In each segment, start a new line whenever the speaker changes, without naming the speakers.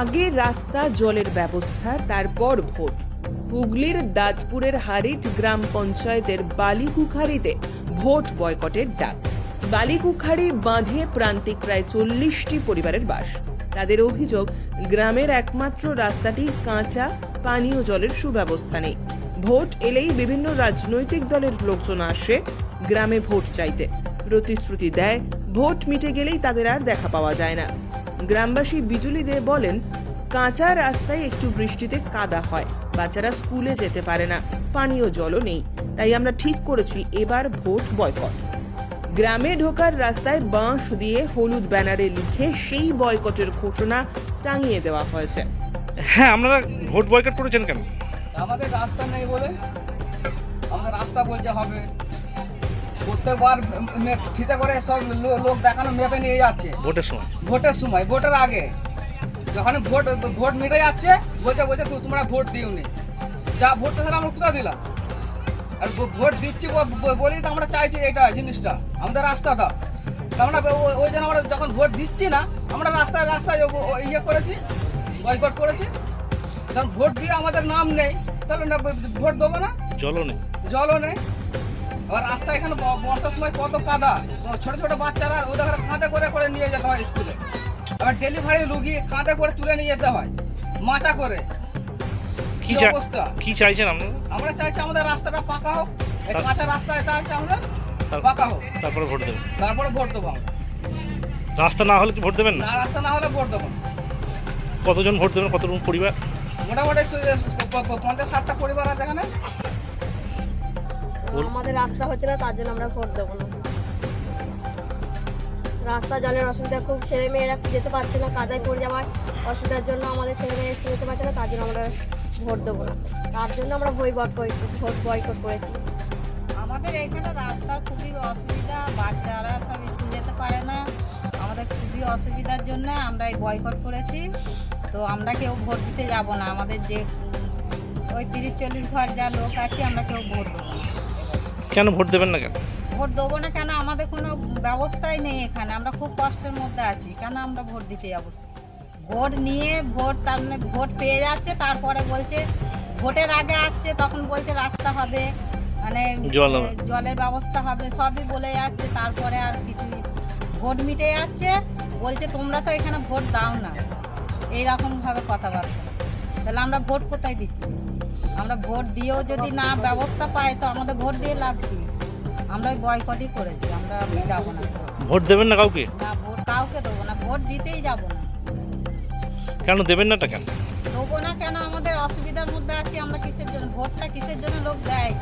আগে রাস্তা জলের ব্যবস্থা, তারপর ভোট। হুগলির দাঁতপুরের হারিট গ্রাম পঞ্চায়েতের বালিকুখারিতে ভোট বয়কটের ডাক। বালিকুখারি বাঁধে প্রান্তিক প্রায় চল্লিশটি পরিবারের বাস। তাদের অভিযোগ, গ্রামের একমাত্র রাস্তাটি কাঁচা, পানীয় জলের সুব্যবস্থা নেই। ভোট এলেই বিভিন্ন রাজনৈতিক দলের লোকজন আসে গ্রামে ভোট চাইতে। প্রতিশ্রুতি দেয়, ভোট মিটে গেলেই তাদের আর দেখা পাওয়া যায় না। গ্রামবাসী বিজুলি দে বলেন কাঁচা রাস্তায় একটু বৃষ্টিতে কাদা হয় বাচ্চারা স্কুলে যেতে পারে না পানীয় জলও নেই তাই আমরা ঠিক করেছি এবার ভোট বয়কট। গ্রামে ঢোকার রাস্তায় বাঁশ দিয়ে হলুদ ব্যানারে লিখে সেই বয়কটের ঘোষণা টাঙিয়ে দেওয়া হয়েছে।
হ্যাঁ আপনারা ভোট বয়কট করেছেন কেন?
আমাদের রাস্তা নেই বলে আমাদের রাস্তা বলতে হবে। প্রত্যেকবার ফিতে করে সব লোক দেখানো মেপে নিয়ে যাচ্ছে।
ভোটের সময়?
ভোটের সময় ভোটের আগে। যখন ভোট ভোট মিটে যাচ্ছে বলছে বলছে তো তোমরা ভোট দিওনি। যা ভোটটা তাহলে আমরা কোথায় দিলাম? আর ভোট দিচ্ছি ব- ব- তো আমরা চাইছি এটা জিনিসটা। আমাদের রাস্তা দাও তা আমরা ওই জন্য আমরা যখন ভোট দিচ্ছি না আমরা রাস্তায় রাস্তায় ইয়ে করেছি বয়কট করেছি। যখন ভোট দিয়ে আমাদের নাম নেই তাহলে না ভোট দেবো না।
জলও নেই।
জলও নেই। আবার রাস্তা এখানে বর্ষার সময় কত কাদা। ছোট ছোট বাচ্চারা ওদের কাঁধে করে করে নিয়ে যেতে হয় স্কুলে। আবার ডেলিভারি রুগী কাঁধে করে তুলে নিয়ে যেতে হয় মাচা করে।
কি
অবস্থা?
কি চাইছেন আপনারা?
আমরা চাইছি আমাদের রাস্তাটা পাকা হোক এই কাঁচা রাস্তা এটা হচ্ছে আমাদের পাকা হোক।
তারপরে ভোট দেবেন।
তারপরে ভোট দেবো
রাস্তা না হলে কি ভোট দেবেন না?
রাস্তা না হলে ভোট দেবো
কতজন ভোট দেবেন? কতজন পরিবার?
মোটামুটি পঞ্চাশ ষাটটা পরিবার আছে এখানে।
আমাদের রাস্তা হচ্ছে না তার জন্য আমরা ভোট দেবো না। রাস্তা জলের অসুবিধা খুব ছেলে মেয়েরা যেতে পারছে না কাদায় পড়ে যাওয়ার অসুবিধার জন্য আমাদের ছেলে মেয়ে স্কুলে যেতে পারছে না তার জন্য আমরা ভোট দেবো না। তার জন্য আমরা বই ভোট বয়কট করেছি।
আমাদের এখানে রাস্তার খুবই অসুবিধা বাচ্চারা সব স্কুল যেতে পারে না। আমাদের খুবই অসুবিধার জন্য আমরা এই বয়কট করেছি। তো আমরা কেউ ভোট দিতে যাব না আমাদের যে ওই তিরিশ চল্লিশ ঘর যা লোক আছে আমরা কেউ ভোট দেবো
কেন ভোট দেবেন না কেন?
ভোট দেবো না কেন? আমাদের কোনো ব্যবস্থাই নেই এখানে। আমরা খুব কষ্টের মধ্যে আছি। কেন আমরা ভোট দিতে যাব? ভোট নিয়ে ভোট তার মানে ভোট পেয়ে যাচ্ছে তারপরে বলছে ভোটের আগে আসছে তখন বলছে রাস্তা হবে। মানে জলের ব্যবস্থা হবে সবই বলে যাচ্ছে তারপরে আর কিছু ভোট মিটে যাচ্ছে বলছে তোমরা তো এখানে ভোট দাও না। এইরকম ভাবে কথাবার্তা। তাহলে আমরা ভোট কোথায় দিচ্ছি? আমরা ভোট দিয়েও যদি না ব্যবস্থা পাই তো আমাদের ভোট দিয়ে লাভ কি? আমরা ওই বয়কটই করেছি আমরা যাব না।
ভোট দেবেন না কাউকে?
না ভোট কাউকে দেবো না ভোট দিতেই যাব না।
কেন দেবেন না কেন?
দেবো না কেন? আমাদের অসুবিধার মধ্যে আছি আমরা কিসের জন্য? ভোটটা কিসের জন্য লোক দেয়?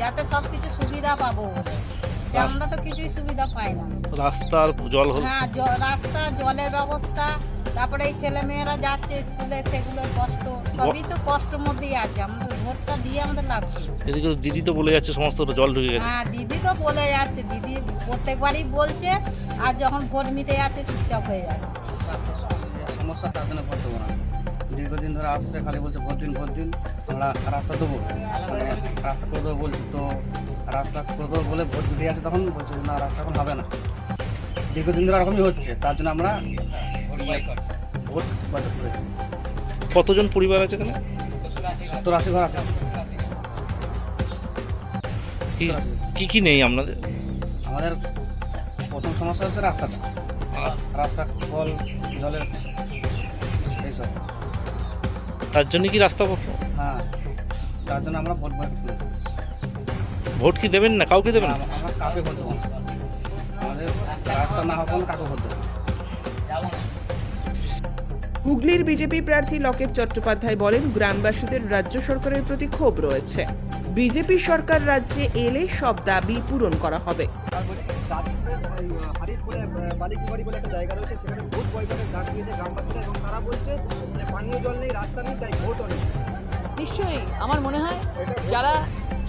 যাতে সব কিছু সুবিধা পাবো বলে আমরা তো কিছুই সুবিধা পাই না।
রাস্তার জল হল
হ্যাঁ রাস্তা জলের ব্যবস্থা তারপরে এই ছেলে মেয়েরা যাচ্ছে স্কুলে সেগুলোর কষ্ট সবই তো কষ্টের মধ্যেই আছে। আমাদের ভোটটা দিয়ে আমাদের লাভ কি?
এদিকে দিদি তো বলে যাচ্ছে সমস্ত জল ঢুকে গেছে।
হ্যাঁ দিদি তো বলে যাচ্ছে দিদি প্রত্যেকবারই বলছে আর যখন ভোট মিটে যাচ্ছে চুপচাপ হয়ে যাচ্ছে।
সমস্যা তার জন্য ভোট দেবো না। দীর্ঘদিন ধরে আসছে খালি বলছে ভোট দিন ভোট দিন আমরা রাস্তা দেবো। মানে রাস্তা করে দেবো বলছি তো রাস্তা করে দেবো বলে ভোট মিটে আসে তখন বলছে না রাস্তা এখন হবে না। দীর্ঘদিন ধরে এরকমই হচ্ছে তার জন্য আমরা ভোট করেছি।
কতজন পরিবার আছে এখানে?
সত্তর আশি ঘর আছে।
কি- কি নেই আপনাদের?
আমাদের প্রথম সমস্যা হচ্ছে রাস্তাটা
আর
রাস্তা কল জলের এইসব।
তার জন্য কি রাস্তা
হ্যাঁ তার জন্য আমরা ভোট ভোট করেছি।
ভোট কি দেবেন না? কাউকে দেবেন না?
আমরা কাউকে ভোট দেবো আমাদের রাস্তা না হওয়ার কাউকে ভোট দেবো।
হুগলির বিজেপি প্রার্থী লকেট চট্টোপাধ্যায় বলেন গ্রামবাসীদের রাজ্য সরকারের প্রতি ক্ষোভ রয়েছে। বিজেপি সরকার রাজ্যে এলে সব দাবি পূরণ করা হবে।
বালিকুমারি বলে একটা জায়গা রয়েছে সেখানে ভোট বয়কটের ডাক দিয়েছে গ্রামবাসীরা এবং তারা বলছে যে পানীয় জল নেই রাস্তা নেই তাই ভোটও নেই।
নিশ্চয়ই আমার মনে হয় যারা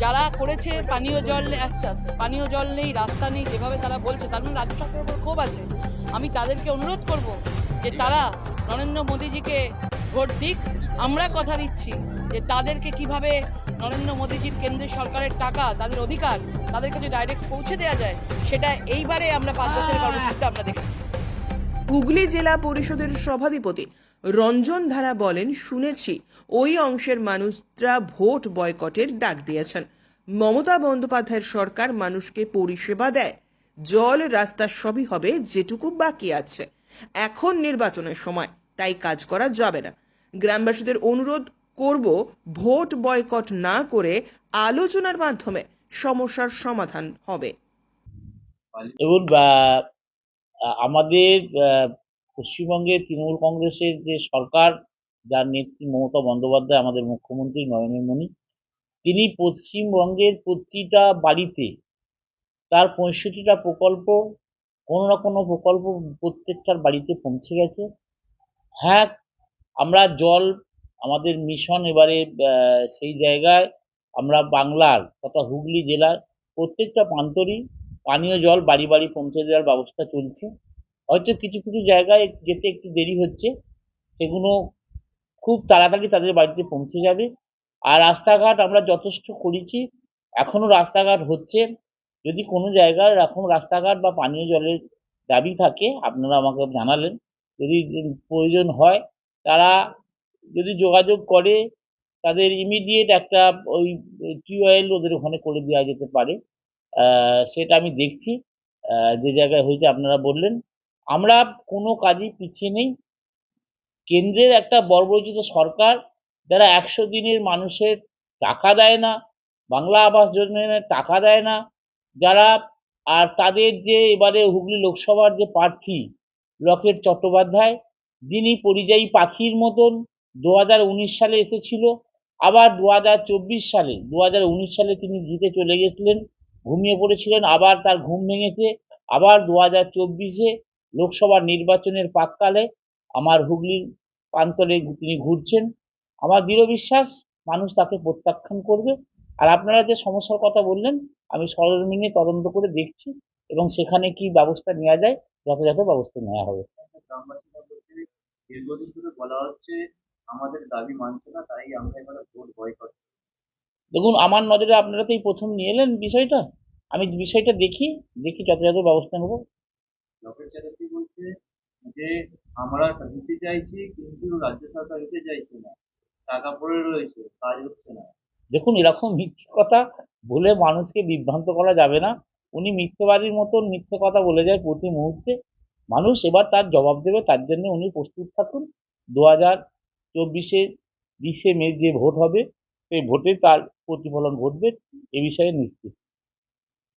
যারা করেছে পানীয় জল আস্তে আস্তে পানীয় জল নেই রাস্তা নেই যেভাবে তারা বলছে তার মানে রাজ্য সরকারের উপর ক্ষোভ আছে। আমি তাদেরকে অনুরোধ করব যে তারা নরেন্দ্র মোদীজিকে ভোট দিক আমরা কথা দিচ্ছি যে তাদেরকে কীভাবে নরেন্দ্র মোদীজির কেন্দ্রের সরকারের টাকা তাদের অধিকার তাদের কাছে ডাইরেক্ট পৌঁছে দেওয়া যায় সেটা এইবারে আমরা পাঁচ বছরের কর্মসূচিতে আমরা দেখি
হুগলি জেলা পরিষদের সভাধিপতি রঞ্জন ধারা বলেন, শুনেছি ওই অংশের মানুষরা ভোট বয়কটের ডাক দিয়েছেন। মমতা বন্দ্যোপাধ্যায়ের সরকার মানুষকে পরিষেবা দেয়। জল রাস্তা সবই হবে যেটুকু বাকি আছে। এখন নির্বাচনের সময়, তাই কাজ করা যাবে না। গ্রামবাসীদের অনুরোধ করব ভোট বয়কট না করে আলোচনার মাধ্যমে সমস্যার সমাধান হবে।
আমাদের পশ্চিমবঙ্গের তৃণমূল কংগ্রেসের যে সরকার, যার নেত্রী মমতা বন্দ্যোপাধ্যায়, আমাদের মুখ্যমন্ত্রী নরেন্দ্র তিনি পশ্চিমবঙ্গের প্রতিটা বাড়িতে তার পঁয়ষট্টিটা প্রকল্প, কোনো না কোনো প্রকল্প প্রত্যেকটার বাড়িতে পৌঁছে গেছে। হ্যাঁ আমরা জল, আমাদের মিশন এবারে সেই জায়গায় আমরা বাংলার তথা হুগলি জেলার প্রত্যেকটা প্রান্তরই পানীয় জল বাড়ি বাড়ি পৌঁছে দেওয়ার ব্যবস্থা চলছে। হয়তো কিছু কিছু জায়গায় যেতে একটু দেরি হচ্ছে, সেগুলো খুব তাড়াতাড়ি তাদের বাড়িতে পৌঁছে যাবে। আর রাস্তাঘাট আমরা যথেষ্ট করেছি এখনও রাস্তাঘাট হচ্ছে। যদি কোনো জায়গার এখন রাস্তাঘাট বা পানীয় জলের দাবি থাকে, আপনারা আমাকে জানালেন। যদি প্রয়োজন হয়, তারা যদি যোগাযোগ করে, তাদের ইমিডিয়েট একটা ওই টিউবওয়েল ওদের ওখানে করে দেওয়া যেতে পারে। সেটা আমি দেখছি। যে জায়গায় হয়েছে আপনারা বললেন। আমরা কোনো কাজই পিছিয়ে নেই। কেন্দ্রের একটা বর্বরচিত সরকার যারা একশো দিনের মানুষের টাকা দেয় না, বাংলা আবাস যোজনার টাকা দেয় না, যারা আর তাদের যে এবারে হুগলি লোকসভার যে প্রার্থী লকেট চট্টোপাধ্যায়, যিনি পরিযায়ী পাখির মতন দু হাজার উনিশ সালে এসেছিল, আবার দু হাজার চব্বিশ সালে দু হাজার উনিশ সালে তিনি জিতে চলে গেছিলেন। ঘুমিয়ে পড়েছিলেন, আবার তার ঘুম ভেঙেছে, আবার দু হাজার চব্বিশে লোকসভা নির্বাচনের প্রাককালে আমার হুগলির প্রান্তরে তিনি ঘুরছেন। আমার দৃঢ় বিশ্বাস, মানুষ তাকে প্রত্যাখ্যান করবে। আর আপনারা যে সমস্যার কথা বললেন, আমি সরজমিনে তদন্ত করে দেখছি এবং সেখানে কি ব্যবস্থা নেওয়া যায়, যথাযথ ব্যবস্থা নেওয়া হবে।
দীর্ঘদিন ধরে বলা হচ্ছে, আমাদের দাবি মানছে না, তাই আমরা এবারে ভোট বয়কট
দেখুন আমার নজরে আপনারা তো এই প্রথম নিয়ে এলেন বিষয়টা। আমি বিষয়টা দেখি দেখি যথাযথ ব্যবস্থা নেব।
যে আমরা দিতে চাইছি কিন্তু রাজ্য সরকার দিতে চাইছে না। টাকা পড়ে রয়েছে কাজ হচ্ছে না।
দেখুন এরকম মিথ্যে কথা বলে মানুষকে বিভ্রান্ত করা যাবে না। উনি মিথ্যেবাদীর মতন মিথ্যে কথা বলে যায় প্রতি মুহূর্তে। মানুষ এবার তার জবাব দেবে তার জন্য উনি প্রস্তুত থাকুন। দু হাজার চব্বিশে বিশে মে যে ভোট হবে সেই ভোটে তার প্রতিফলন ঘটবে এ বিষয়ে নিশ্চিত।